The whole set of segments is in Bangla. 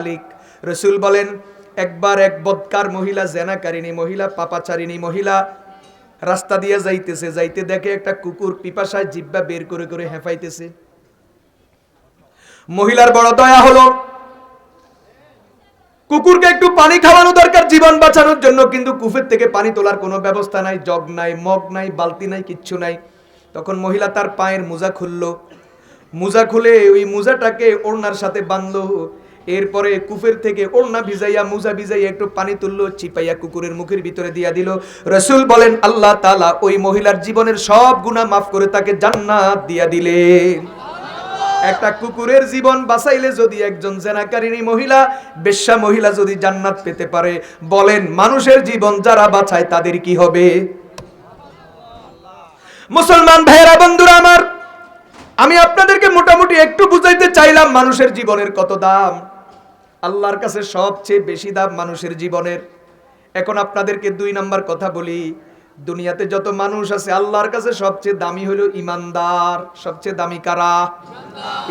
মালিক। রসুল বলেন, একবার এক বদকার মহিলা জেনাকারিনী মহিলা, পাপাচারিণী মহিলা রাস্তা দিয়ে যাইতেছে, যাইতে দেখে একটা কুকুর পিপাসায় জিব্বা বের করে করে হেফাইতেছে মহিলার বড় দয়া হলো, কুকুরকে একটু পানি খাওয়ানো দরকার জীবন বাঁচানোর জন্য, কিন্তু কুফের থেকে পানি তোলার কোনো ব্যবস্থা নাই, জগ নাই, মগ নাই, বালতি নাই, কিচ্ছু নাই। তখন মহিলা তার পায়ের মোজা খুললো। মোজা খুলে ওই মোজাটাকে ওড়নার সাথে বাঁধলো। এরপরে কুফের থেকে ওড়না ভিজাইয়া, মোজা ভিজাইয়া একটু পানি তুললো, চিপাইয়া কুকুরের মুখের ভিতরে দিয়া দিল। রসুল বলেন, আল্লাহ তালা ওই মহিলার জীবনের সব গুণা মাফ করে তাকে জান্নাত দিয়া দিলেন একটা কুকুরের জীবন বাঁচাইলে যদি একজন জেনাকারিনী মহিলা, বেশ্যা মহিলা যদি জান্নাত পেতে পারে, বলেন, মানুষের জীবন যারা বাঁচায় তাদের কি হবে? মুসলমান ভাইয়েরা, বন্ধুরা আমার, আমি আপনাদেরকে মোটামুটি একটু বুঝাইতে চাইলাম মানুষের জীবনের কত দাম। আল্লাহর কাছে সবচেয়ে বেশি দাম মানুষের জীবনের। এখন আপনাদেরকে দুই নাম্বার কথা বলি, দুনিয়াতে যত মানুষ আছে, আল্লাহর কাছে সবচেয়ে দামি হলো ইমানদার। সবচেয়ে দামি কারা?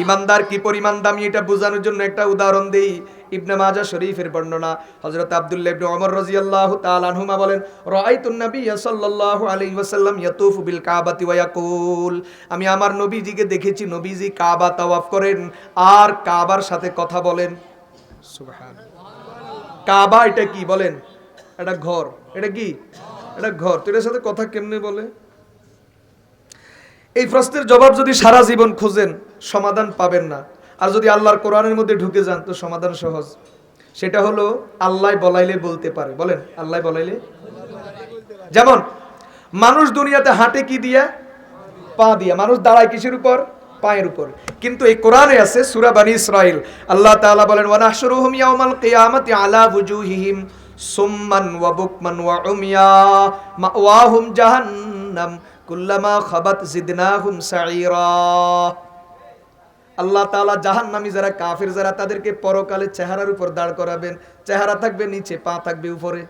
ইমানদার কি পরিমাণ দামি এটা বোঝানোর জন্য একটা উদাহরণ দেই, ইবনে মাজা শরীফের বর্ণনা। হযরত আব্দুল্লাহ ইবনে ওমর রাদিয়াল্লাহু তাআলা আনহুমা বলেন, রাআইতুন নাবিয়্য সাল্লাল্লাহু আলাইহি ওয়াসাল্লাম ইয়াতুফু বিল কাবাতি ওয়া ইয়াকুল। আমি আমার নবীজিকে দেখেছি, নবীজি কাবা তাওয়াফ করেন, আর কাবার সাথে কথা বলেন। কাবা এটা কি বলেন? এটা ঘর। এটা কি? এটা ঘর। সাথে কথা কেমনে বলে? এই প্রশ্নের জবাব যদি সারা জীবন খোঁজেন, সমাধান পাবেন না। আর যদি আল্লাহর কোরআনের মধ্যে ঢুকে যান, তো সমাধান সহজ। সেটা হলো, আল্লাহ বলাইলে বলতে পারে। বলেন, আল্লাহ বলাইলে? যেমন, মানুষ দুনিয়াতে হাঁটে কি দিয়া? পা দিয়া। মানুষ দাঁড়ায় কিসের উপর? পায়ের উপর। কিন্তু এই কোরআনে আছে সূরা বানী ইসরাইল আল্লাহ তাআলা বলেন ওয়া নাহশুরুহুম ইয়াওমাল কিয়ামাতি আলা বুজুহিহিম সুম্মান ওয়া বুকমান ওয়া উমিয়া মাওয়াহুম জাহান্নাম কুল্লামা খাবাত জিদনাহুম সাঈরা। আল্লাহ তাআলা জাহান্নামী যারা, কাফির যারা, তাদেরকে পরকালে চেহারার উপর দাঁড় করাবেন। চেহারা থাকবে নিচে, পা থাকবে উপরে।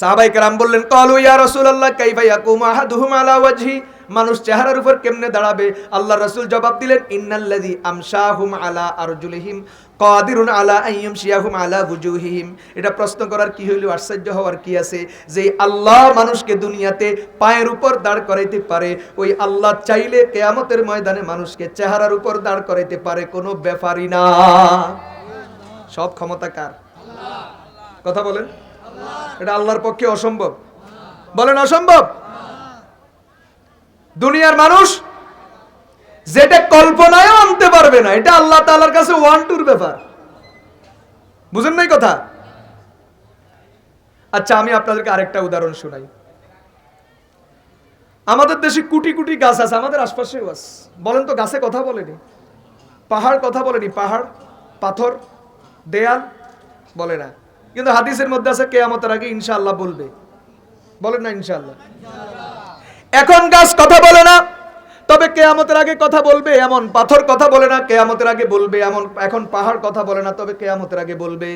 সাহাবাই কেরাম বললেন, কালু ইয়া রাসূলুল্লাহ, কাইফা ইয়াকুম আহাদুহুম আলা ওয়াজহি? মানুষ চেহারার উপর কেমনে দাঁড়াবে? আল্লাহ রসুল জবাব দিলেন, ইন্নাল্লাযী আমশাহুম আলা আরজুলিহিম, কাদিরুন আলা আইয়ামশিয়াহুম আলা বুজুহিহিম এটা প্রশ্ন করার কি হইল? আশ্চর্য হওয়ার কি আছে? যে আল্লাহ মানুষকে দুনিয়াতে পায়ের উপর দাঁড় করাইতে পারে, ওই আল্লাহ চাইলে কেয়ামতের ময়দানে মানুষকে চেহারার উপর দাঁড় করাইতে পারে, কোনো ব্যাপারই না। সব ক্ষমতা কার? কথা বলেন। এটা আল্লাহর পক্ষে অসম্ভব। বলেন, অসম্ভব? দুনিয়ার মানুষ যেটা কল্পনায় আনতে পারবে না, এটা আল্লাহ তাআলার কাছে ওয়ান টুর ব্যাপার। বুঝেন নাই কথা? আচ্ছা আমি আপনাদেরকে আরেকটা উদাহরণ শোনাই। আমাদের দেশে কোটি কোটি গাছ আছে, আমাদের আশপাশেও আছে। বলেন তো, গাছে কথা বলেনি? পাহাড় কথা বলেনি? পাহাড়, পাথর, দেয়াল? বলে না। কিন্তু হাদিসের মধ্যে আছে, কেয়ামতের আগে ইনশাআল্লাহ বলবে। বলেন না ইনশাআল্লাহ। এখন গাছ কথা বলে না, তবে কেয়ামতের আগে কথা বলবে এমন, পাথর কথা বলে না, কেয়ামতের আগে বলবে এমন, এখন পাহাড় কথা বলে না, তবে কেয়ামতের আগে বলবে।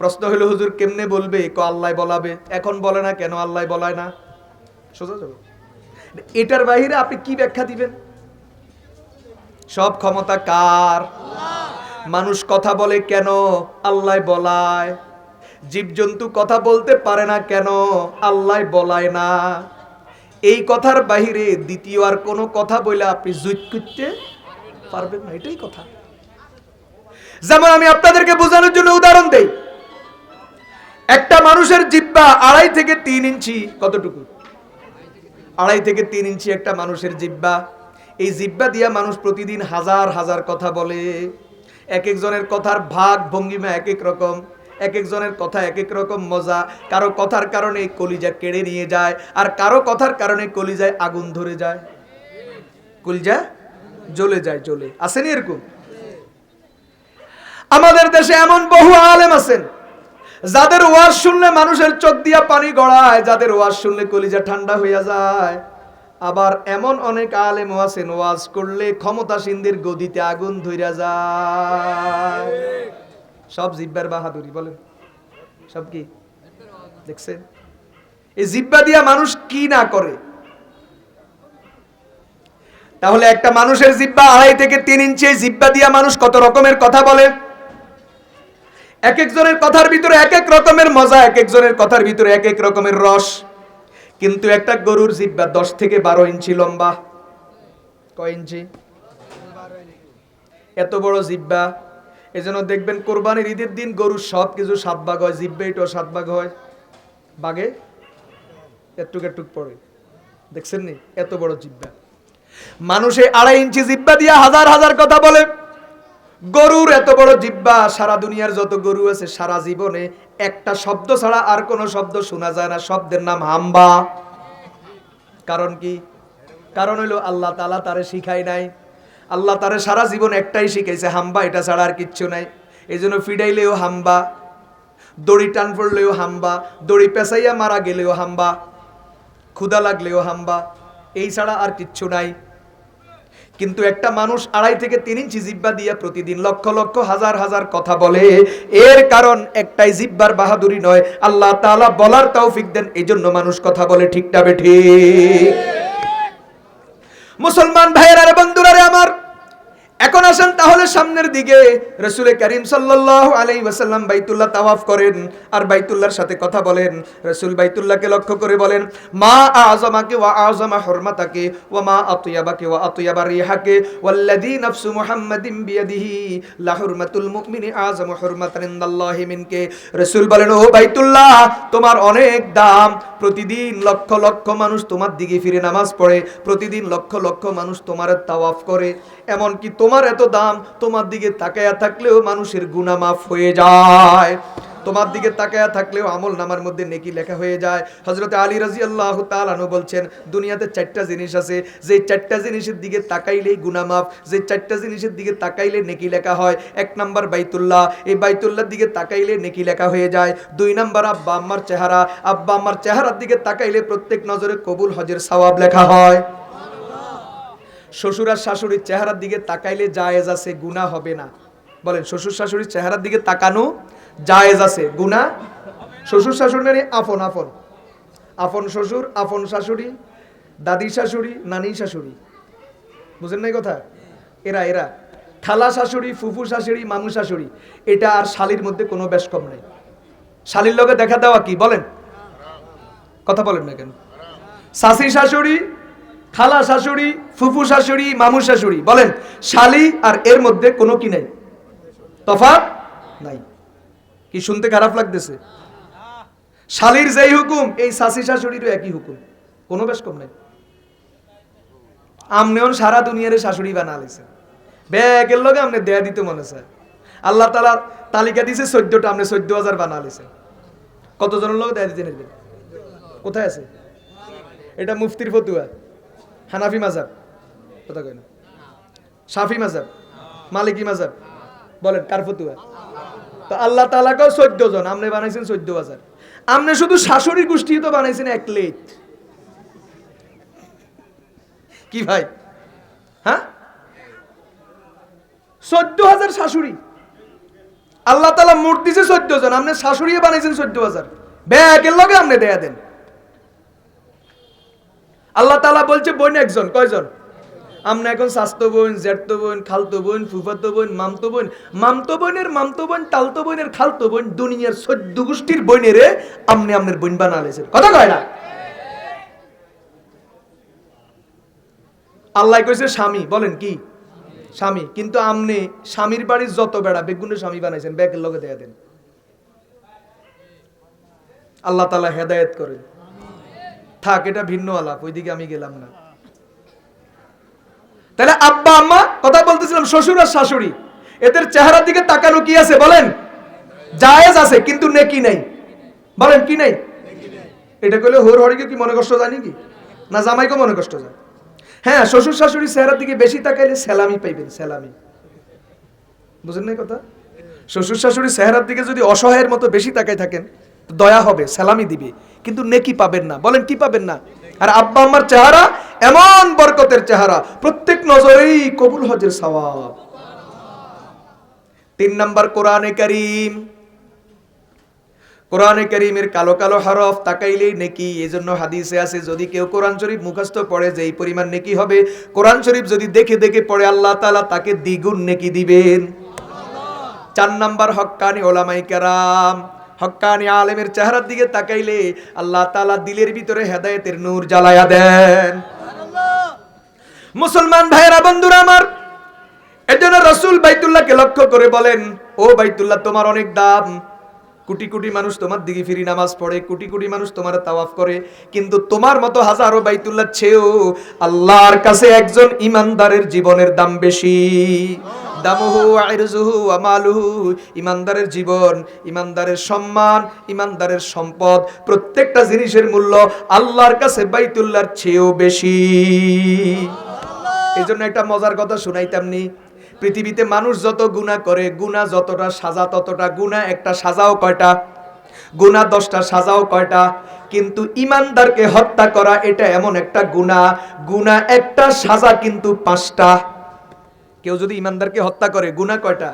প্রশ্ন হলো, হুজুর কেমনে বলবে? ক, আল্লাহ বলাবে। এখন বলে না কেন? আল্লাহ বলায় না। সোজা যাবে এটার বাহিরে আপনি কি ব্যাখ্যা দিবেন? সব ক্ষমতা কার? মানুষ কথা বলে কেন? আল্লাহ বলায়। জীবজন্তু কথা বলতে পারে না কেন? আল্লাহ বলায় না। এই কথার বাহিরে দ্বিতীয় আর কোনো কথা বলে আপনি জুত করতে পারবেন না, এটাই কথা। যেমন আমি আপনাদেরকে বোঝানোর জন্য উদাহরণ দেই। একটা মানুষের জিব্বা আড়াই থেকে তিন ইঞ্চি কতটুকু? আড়াই থেকে তিন ইঞ্চি একটা মানুষের জিব্বা এই জিব্বা দিয়া মানুষ প্রতিদিন হাজার হাজার কথা বলে। এক একজনের কথার ভাগ ভঙ্গিমা এক এক রকম। এক একজনের কথা এক এক রকম মজা। কারও কথার কারণে কলিজা কেড়ে নিয়ে যায়, আর কারও কথার কারণে কলিজায় আগুন ধরে যায়। কলিজা জ্বলে যায়, জ্বলে। আসেনি এরকম? আমাদের দেশে এমন বহু আলেম আছেন, যাদের ওয়াজ শুনলে মানুষের চোখ দিয়া পানি গড়ায়, যাদের ওয়াজ শুনলে কলিজা ঠান্ডা হইয়া যায়। আবার এমন অনেক আলেম আছেন, ওয়াজ করলে ক্ষমতাসীনদের গদিতে আগুন ধইরা যায়। সব জিব্বার বাহাদুরি, বলেন। সব কি? দেখছেন? এই জিব্বা দিয়া মানুষ কি না করে? তাহলে একটা মানুষের জিব্বা আড়াই থেকে তিন ইঞ্চি জিব্বা দিয়া মানুষ কত রকমের কথা বলে? এক একজনের কথার ভিতরে এক এক রকমের মজা, এক একজনের কথার ভিতরে এক এক রকমের রস। কিন্তু একটা গরুর জিব্বা দশ থেকে বারো ইঞ্চি লম্বা। কয় ইঞ্চি? এত বড় জিব্বা এজন্য দেখবেন কোরবানির ঈদের দিন গরুর সব কিছু সাত ভাগ হয় জিব্বে এটাও সাত ভাগ হয়। বাগে এটুক এটুক পড়ে। দেখছেন নি? এত বড় জিব্বা। মানুষে আড়াই ইঞ্চি জিব্বা দিয়ে হাজার হাজার কথা বলে। গরুর এত বড় জিব্বা, সারা দুনিয়ার যত গরু আছে, সারা জীবনে একটা শব্দ ছাড়া আর কোনো শব্দ শোনা যায় না। শব্দের নাম হাম্বা। কারণ কি? কারণ হইল আল্লাহ তালা তারে শিখাই নাই। আল্লাহ তারে সারা জীবন একটাই শিখাইছে, হাম্বা এটা ছাড়া আর কিচ্ছু নাই। এই জন্য ফিডাইলেও হাম্বা, দড়ি টান পড়লেও হাম্বা, দড়ি পেঁচাইয়া মারা গেলেও হাম্বা ক্ষুদা লাগলেও হাম্বা, এই ছাড়া আর কিচ্ছু নাই। কিন্তু একটা মানুষ আড়াই থেকে তিন ইঞ্চি জিব্বা দিয়ে প্রতিদিন লক্ষ লক্ষ, হাজার হাজার কথা বলে, এর কারণ একটাই, জিব্বার বাহাদুরি নয়। আল্লাহ তালা বলার তৌফিক দেন এই জন্য মানুষ কথা বলে, ঠিকটা ঠিক। মুসলমান ভাইয়েরা বন্ধুরা আমার। এখন আসেন তাহলে সামনের দিকে। রসুল করিম সাল্লাল্লাহু আলাইহি ওয়াসাল্লাম বাইতুল্লাহ তাওয়াফ করেন আর বাইতুল্লাহর সাথে কথা বলেন। রসুল বাইতুল্লাহকে লক্ষ্য করে বলেন, মা আযমাকে ওয়া আযমা হুরমাতাকে ওয়া মা আতয়াবাকে ওয়া আতয়াবা রিহাকে বিয়াদিহি লা হুরমাতুল মুমিনি আযমু হুরমাতান মিনকে। রসুল বলেন, ও বাইতুল্লাহ, তোমার অনেক দাম। প্রতিদিন লক্ষ লক্ষ মানুষ তোমার দিকে ফিরে নামাজ পড়ে। প্রতিদিন লক্ষ লক্ষ মানুষ তোমার তাওয়াফ করে। এমনকি তোমার এত দাম, তোমার দিকে তাকায়া থাকলেও মানুষের গুনাহ মাফ হয়ে যায়। তোমার দিকে তাকায়া থাকলেও আমল নামার মধ্যে নেকি লেখা হয়ে যায়। হজরত আলী রাজি আল্লাহ তালানু বলছেন, দুনিয়াতে চারটা জিনিস আছে। যে চারটা জিনিসের দিকে তাকাইলেই গুনাহ মাফ, যে চারটা জিনিসের দিকে তাকাইলে নেকি লেখা হয়। এক নাম্বার বাইতুল্লাহ, এই বাইতুল্লার দিকে তাকাইলে নেকি লেখা হয়ে যায়। দুই নাম্বার আব্বা আম্মার চেহারা, আব্বা আম্মার চেহারার দিকে তাকাইলে প্রত্যেক নজরে কবুল হজের সওয়াব লেখা হয়। শ্বশুর আর শাশুড়ির চেহারার দিকে তাকাইলে জায়েজ আছে, গুনাহ হবে না। বলেন, শ্বশুর শাশুড়ির চেহারার দিকে তাকানো জায়েজ আছে, গুনাহ? শ্বশুর শাশুড়ি মানে আপন আপন। আপন শ্বশুর, আপন শাশুড়ি, দাদি শাশুড়ি, নানি শাশুড়ি। বুঝেন নাই কথা? এরা এরা। খালা শাশুড়ি, ফুফু শাশুড়ি, মামু শাশুড়ি, এটা আর শালির মধ্যে কোনো বেশ কম নেই। শালির লোকে দেখা দেওয়া কি? বলেন। কথা বলেন না কেন? শাশি শাশুড়ি খালা শাশুড়ি, ফুফু শাশুড়ি, মামু শাশুড়ি, বলেন, শালি আর এর মধ্যে কোনো কি নাই? তফাৎ? নাই। কি শুনতে খারাপ লাগতেছে? শালির যেই হুকুম, এই শাশি শাশুড়িরও একই হুকুম। কোনো বেশ কম নাই। আমনেও সারা দুনিয়ারে শাশুড়ি বানা লাইছে ব্যাগের লগে আমনে দেয়া দিতে মনে চায়। আল্লাহ তালা তালিকা দিছে, চোদ্দটা আপনি চোদ্দ হাজার বানা লাইছে কতজনের লোক দেয়া দিতে কোথায় আছে? এটা মুফতির ফতুয়া। হানাফি মাজাব। কথা কয় না? সাফি মাজাব। মালিকি মাজাব। বলেন, কার ফতুয়া? তো আল্লাহ তালাকেও চোদ্দ জন। আপনি বানাইছেন চোদ্দ হাজার। আপনি শুধু শাশুড়ি গোষ্ঠী তো বানাইছেন এক লেট কি ভাই? হ্যাঁ? চোদ্দ হাজার শাশুড়ি। আল্লাহ তালা মোট দিছে চোদ্দ জন। আপনি শাশুড়ি বানাইছেন চোদ্দ হাজার। ব্যাগের লগে আপনি দেয়া দেন। আল্লাহ তালা বলছে, বোন একজন, কয়জন? আমরা এখন স্বাস্থ্য বোন জ্যাঠতো বোন, খালতো বোন, ফুফাতো বোন, মামতো বোন। মামতো বোনের, মামতো বোন টালতো বোনের, খালতো বোন দুনিয়ার চোদ্দ গোষ্ঠীর বোনেরে আমনে আমনের বোন বানালেছেন। কথা কয় না? আল্লাহ কইছে, স্বামী, বলেন কি? স্বামী, কিন্তু আমনে স্বামীর বাড়ির যত বেড়া, বেগুনের স্বামী বানাইছেন, ব্যাগের লগে দেয়া দেন। আল্লাহ তালা হেদায়েত করেন। থাক, এটা ভিন্ন আলাপ ওইদিকে আমি গেলাম না। তাহলে আব্বা, আম্মা, কথা বলতেছিলাম, শ্বশুর আর শাশুড়ি, এদের চেহারার দিকে তাকানো কি আছে বলেন? জায়েজ আছে, কিন্তু নেকি নাই। বলেন, কি নাই? এটা কইলে হোর হরিকে কি মনে কষ্ট জানি কি না জামাইকে মনে কষ্ট যায়? হ্যাঁ শ্বশুর শাশুড়ি চেহারার দিকে বেশি তাকাইলে সেলামি পাইবেন, সেলামি। বুঝেন নাই কথা? শ্বশুর শাশুড়ি চেহারার দিকে যদি অসহায়ের মতো বেশি তাকাই থাকেন দয়া হবে, সালামি দিবে। কিন্তু নেকি পাবেন না। বলেন, কি পাবেন না? আর আব্বা আম্মার চেহারা এমন বরকতের চেহারা। প্রত্যেক নজরেই কবুল হজের সওয়াব। তিন নাম্বার কোরআনে করিম। কোরআনে করিমের কালো কালো হরফ তাকাইলেই নেকি। এজন্য হাদিসে আছে, যদি কেউ কোরআন শরীফ মুখস্থ পড়ে, যেই পরিমাণ নেকি হবে, কোরআন শরীফ যদি দেখে দেখে পড়ে, আল্লাহ তালা তাকে দ্বিগুণ নেকি দিবেন। চার নাম্বার হক্কানি ওলামাই কেরাম। হক্কানি আলেমের চেহারার দিকে তাকাইলে আল্লাহ তালা দিলের ভিতরে হেদায়েতের নূর জ্বালায়া দেন। মুসলমান ভাইয়েরা, বন্ধুরা আমার, এজন্য রসুল বাইতুল্লাহকে লক্ষ্য করে বলেন, ও বাইতুল্লাহ, তোমার অনেক দাম। কোটি কোটি মানুষ তোমার দিকে ফিরি নামাজ পড়ে, কোটি কোটি মানুষ তোমার তাওয়াফ করে, কিন্তু তোমার মতো হাজারো বাইতুল্লাহ ছেও আল্লাহর কাছে একজন ইমানদারের জীবনের দাম বেশি। দামুহু আইরজুহু আমালুহু ইমানদারের জীবন ইমানদারের সম্মান ইমানদারের সম্পদ প্রত্যেকটা জিনিসের মূল্য আল্লাহর কাছে বাইতুল্লাহর চেয়েও বেশি। এই জন্য একটা মজার কথা শুনাইতামনি পৃথিবীতে মানুষ যত গুণা করে গুণা যতটা সাজা ততটা গুণা একটা সাজাও কয়টা? গুণা দশটা সাজাও কয়টা? কিন্তু ইমানদারকে হত্যা করা এটা এমন একটা গুণা গুণা একটা সাজা কিন্তু পাঁচটা। কেউ যদি ইমানদারকে হত্যা করে গুণা কয়টা?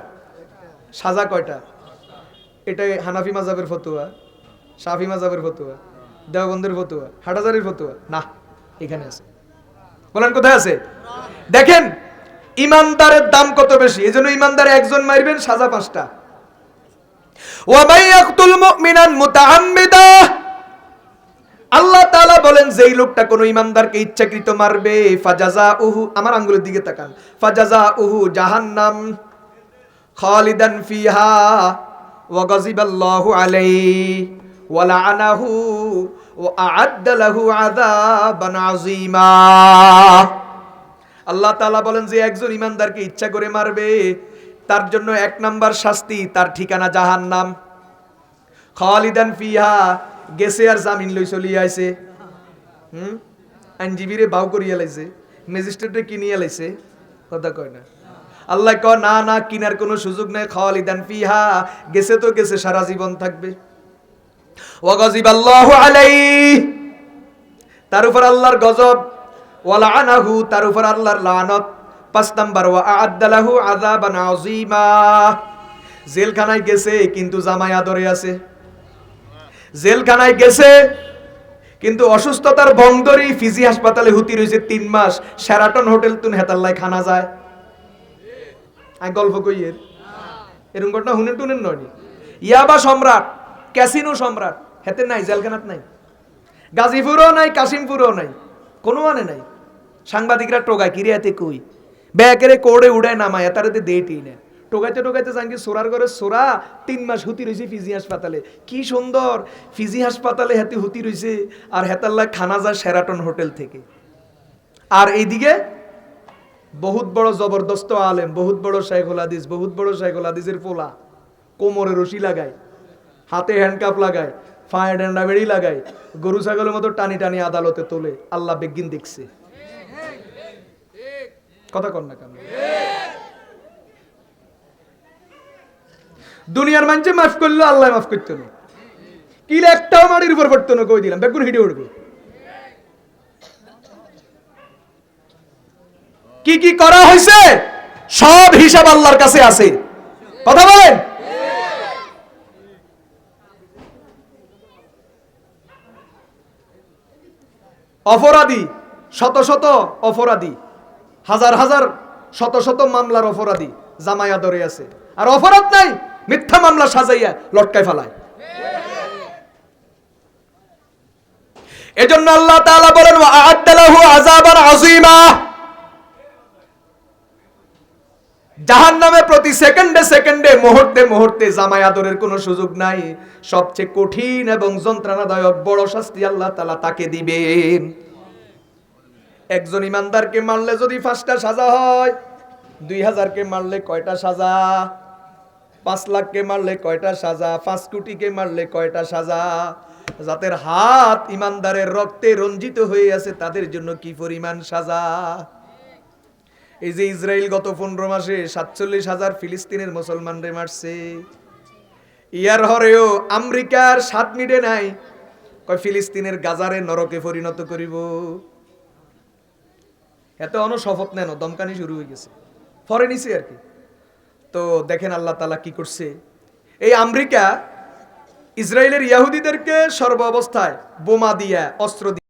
সাজা কয়টা? এটাই হানাফি মাজাবের ফতুয়া, শাফি মাজাবের ফতুয়া, দেওবন্দের ফতুয়া, হাটাজারির ফতুয়া। না এখানে আছে। বলেন, কোথায় আছে? দেখেন, ইমানদারের দাম কত বেশি? এজন্য ইমানদার একজন মারবেন, সাজা পাঁচটা। ওয়ামাই ইয়াকতুল মুমিনান মুতাআম্মিদা আল্লাহ তাআলা বলেন, যেই লোকটা কোনো ইমানদারকে ইচ্ছাকৃত মারবে ফাজাজা উহু আমার আঙ্গুলের দিকে তাকান। ফাজাজা উহু জাহান্নাম খালিদান ফিহা ওয়া গাযিবাল্লাহু আলাইহি ওয়া লাআনাহু ওয়া আ'আদ্দা লাহু আযাবান আযীমা। আল্লাহ তাআলা বলেন, যে একজন ইমানদারকে ইচ্ছা করে মারবে, তার জন্য এক নাম্বার শাস্তি, তার ঠিকানা জাহান্নাম। খালিদান ফিহা গেছে আর জামিন লই চলি আইছে। হুম? আইনজীবীরে বাউ করিয়া লাইছে ম্যাজিস্ট্রেটে কিনিয়া লাইছে কথা কয় না। আল্লাহ ক না না কিনার কোনো সুযোগ নাই, খালিদান ফিহা, গেছে তো গেছে, সারা জীবন থাকবে। ওয়াগাজিব আল্লাহু আলাইহি, তার উপর আল্লাহর গজব ওয়ালা আনাহু তার উপর আল্লাহর লানত। পাঁচ নাম্বার, ওয়া আদালাহু আযাবান আযীমা। জেলখানায় গেছে, কিন্তু জামাই আদরে আছে। জেলখানায় গেছে, কিন্তু অসুস্থতার বংদরি ফিজি হাসপাতালে হুতি রয়েছে তিন মাস। সেরাটন হোটেল তুন হেতাল্লায় খানা যায়। আমি গল্প কইয়ের এরকম ঘটনা হুনেন টুনেন নয় ইয়াবা সম্রাট, ক্যাসিনো সম্রাট, হেতে নাই, জেলখানাত নাই। গাজীপুরও নাই, কাশিমপুরও নাই, কোনো মানে নাই। সাংবাদিকরা টোগায় কিরে এতে কই? ব্যাকেরে কোড়ে উড়ায় নামায় তারাতে দেটি না। টোকাইতে টোকাইতে জানকি সোরার ঘরে সোরা তিন মাস হুতি রয়েছে ফিজি হাসপাতালে। কি সুন্দর! ফিজি হাসপাতালে হাতে হুতি রয়েছে আর হেতাল্লা খানা যায় সেরাটন হোটেল থেকে। আর এইদিকে বহুত বড় জবরদস্ত আলেম বহুত বড় শাইখুল হাদিস বহুত বড় শাইখুল হাদিসের পোলা। কোমরে রশি লাগায় হাতে হ্যান্ডকাপ লাগায় ফায়ার ড্যান্ডা বেড়ি লাগায় গরু ছাগলের মতো টানি টানি আদালতে তোলে। আল্লাহ বেগিন দেখছে। কথা কন না কেন? দুনিয়ার মানুষে মাফ করল, আল্লাহ মাফ করতো না। কিলে একটাও মাটির উপর পড়তো না, কই দিলাম? বেগুন হিটে উঠবে। কি কি করা হয়েছে? সব হিসাব আল্লাহর কাছে আছে। কথা বলেন? অপরাধী, শত শত অপরাধী, হাজার হাজার, শত শত মামলার অপরাধী জামায়া ধরে আছে। আর অপরাধ নাই। মিথ্যা মামলা সাজাইয়া লটকায় ফেলায়। এজন্য আল্লাহ তাআলা বলেন, ওয়া আ'আদ্দালাহু আযাবান আযীমা। জাহান্নামে প্রতি সেকেন্ডে সেকেন্ডে, মুহূর্তে মুহূর্তে জামাই আদরের কোনো সুযোগ নাই। সবচেয়ে কঠিন এবং যন্ত্রণাদায়ক বড় শাস্তি আল্লাহ তাআলা তাকে দিবেন। একজন ইমানদারকে মারলে যদি পাঁচটা সাজা হয়, দুই হাজারকে মারলে কয়টা সাজা? পাঁচ লাখকে মারলে কয়টা সাজা? পাঁচ কোটিকে মারলে কয়টা সাজা? যাদের হাত ইমানদারের রক্তে রঞ্জিত হয়ে আছে, তাদের জন্য কি পরিমাণ সাজা? এই যে ইসরায়েল গত পনেরো মাসে সাতচল্লিশ হাজার ফিলিস্তিনের মুসলমানরে মারছে। ইয়ার হরেও আমেরিকার সাত মিটে নাই। কয়, ফিলিস্তিনের গাজারে নরকে পরিণত করিব। এত অন শপথ নেন, দমকানি শুরু হয়ে গেছে। ফরে নিছে আর কি। তো দেখেন আল্লাহ তালা কি করছে? এই আমেরিকা ইসরায়েলের ইয়াহুদিদেরকে সর্ব অবস্থায় বোমা দিয়া অস্ত্র